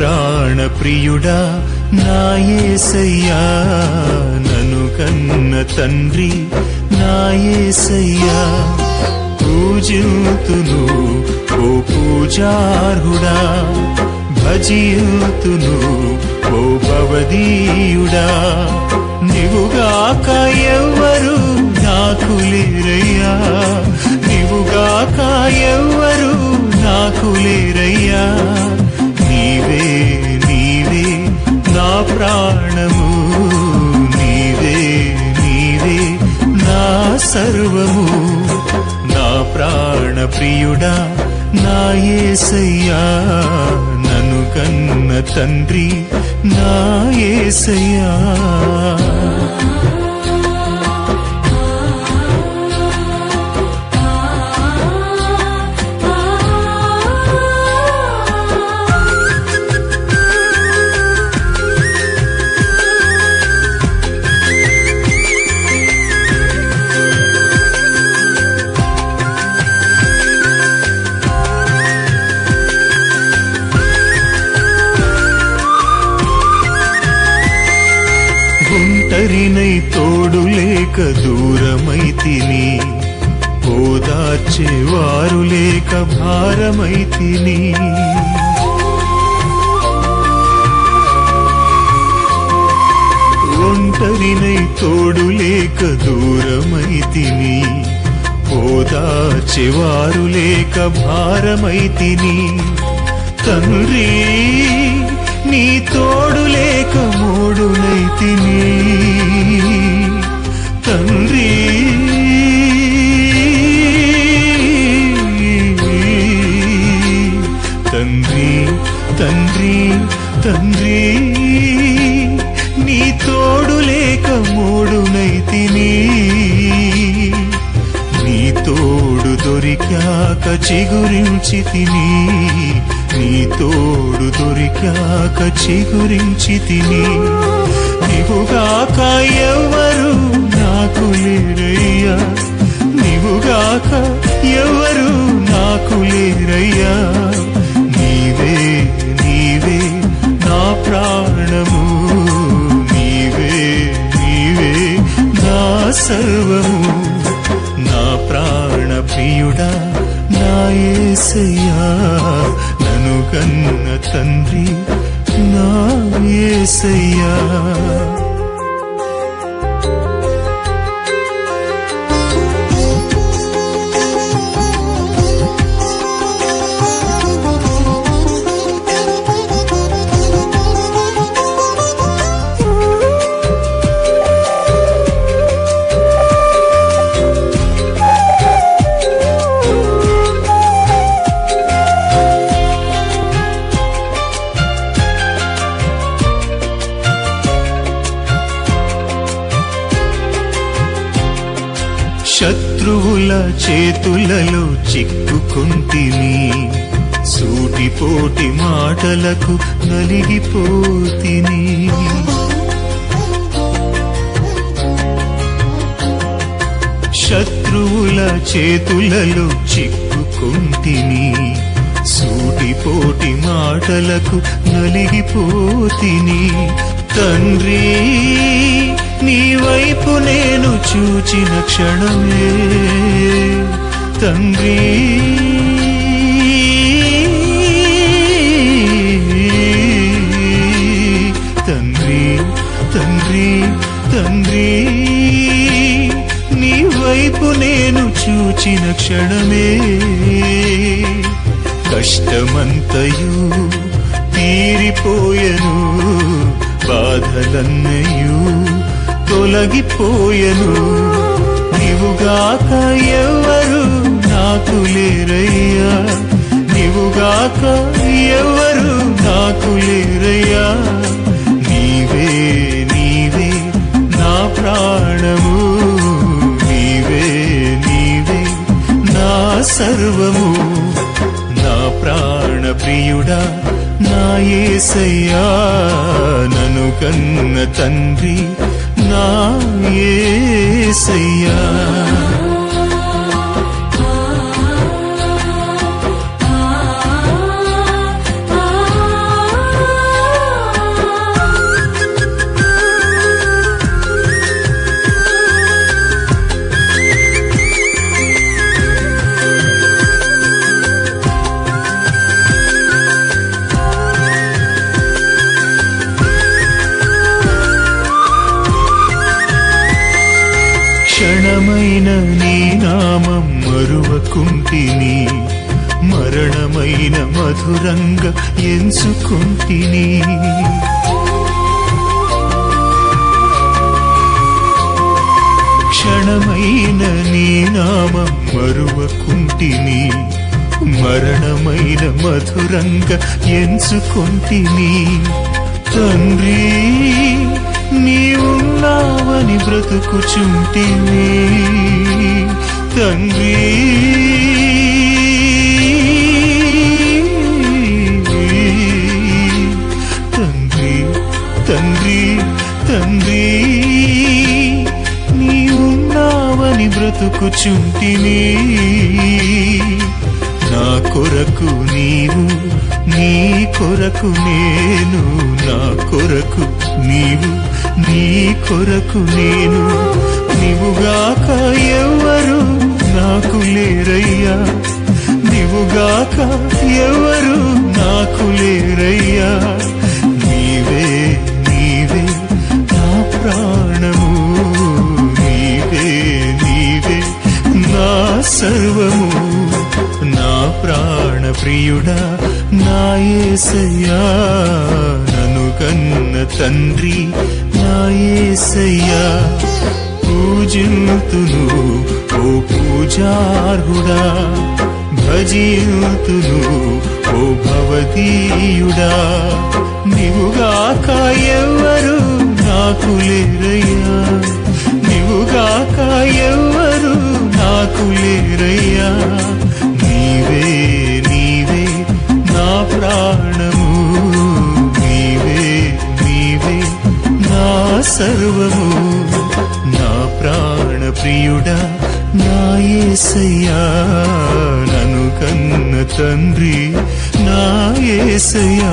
ప్రాణప్రియుడా నాయసయ్యా నను కన్న తండ్రి నాయసయ్యా పూజితును ఓ పూజార్హుడా భజియుతును ఓ భవదీయుడా. నివుగాక ఎవ్వరు నాకు లేరయ్యా నీవుగాక ఎవ్వరు నాకు లేరయ్యా. నీవే నాడా నా యేసయ్యా నన్ను కన్న తండ్రి నా యేసయ్యా ఒంటరినై తోడు లేక దూరమై తిని ఓదార్చేవారు లేక భారమై తిని. ఒంటరినై తోడు లేక దూరమై తిని ఓదార్చేవారు లేక భారమై తిని. తండ్రి నీ తోడు లేక మూడునై తిని. తండ్రి. తండ్రి తండ్రి తండ్రి. నీ తోడు లేక మూడునైతిని నీ తోడు దొరికాక చిగురించి తిని. నీ తోడు దొరికాక చిగురించి తిని. నీవుగాక ఎవరు నాకు లేరయ్యా. నీవుగాక ఎవరు నాకు లేరయ్యా. నీవే నీవే నా ప్రాణము. నీవే నీవే నా సర్వము. నా ప్రాణ ప్రియుడా నా ఏసయ్యా. నను కన్న తండ్రి నా ఏసయ్యా. శత్రువుల చేతులలో చిక్కుకుంటిని. సూటిపోటి మాటలకు నలిగిపోతిని. శత్రువుల చేతులలో చిక్కుకుంటిని. సూటిపోటి మాటలకు నలిగిపోతిని. తండ్రి నీ వైపు నేను చూచిన క్షణమే. తండ్రి. తండ్రి తండ్రి తండ్రి. నీ వైపు నేను చూచిన క్షణమే. కష్టమంతయు తీరిపోయను బాధలన్నయూ. తొలగిపోయను. నీవుగాక ఎవరు నాకు లేరయ్యా. నీవుగాక ఎవరు నాకు లేరయ్యా. నీవే నీవే నా ప్రాణము. నీవే నీవే నా సర్వము. నా ప్రాణ ప్రియుడా నా ఏసయ్యా. నను కన్న తండ్రి నా క్షణమైన నీ నామం మరువకుంటిని మరణమైన మధురంగా ఎంచుకుంటిని. క్షణమైన నీ నామం మరువకుంటిని మరణమైన మధురంగా ఎంచుకుంటిని. తండ్రి నీవున్నావని బ్రతుకుచుంటిని. తండ్రి తండ్రి తండ్రి తండ్రి నీవున్నావని బ్రతుకుచుంటిని. నా కొరకు నీవు నీ కొరకు నేను నా కొరకు నీవు నీ కొరకు నేను. నీవుగాక ఎవరు నాకు లేరయ్యా. నీవుగాక ఎవరు నాకు లేరయ్యా. నీవే నీవే నా ప్రాణము. నీవే నీవే నా సర్వము. నా ప్రాణ ప్రియుడా నాయసయ్యా నను కన్న తండ్రి నాయసయ్యా పూజింతును ఓ పూజార్హుడా భజింతును ఓ భవతీయుడా. నీవుగాక ఎవరు నాకు లేరయ్యా. ప్రియుడా నాయసయ్యా నను కన్న తండ్రి నాయసయ్యా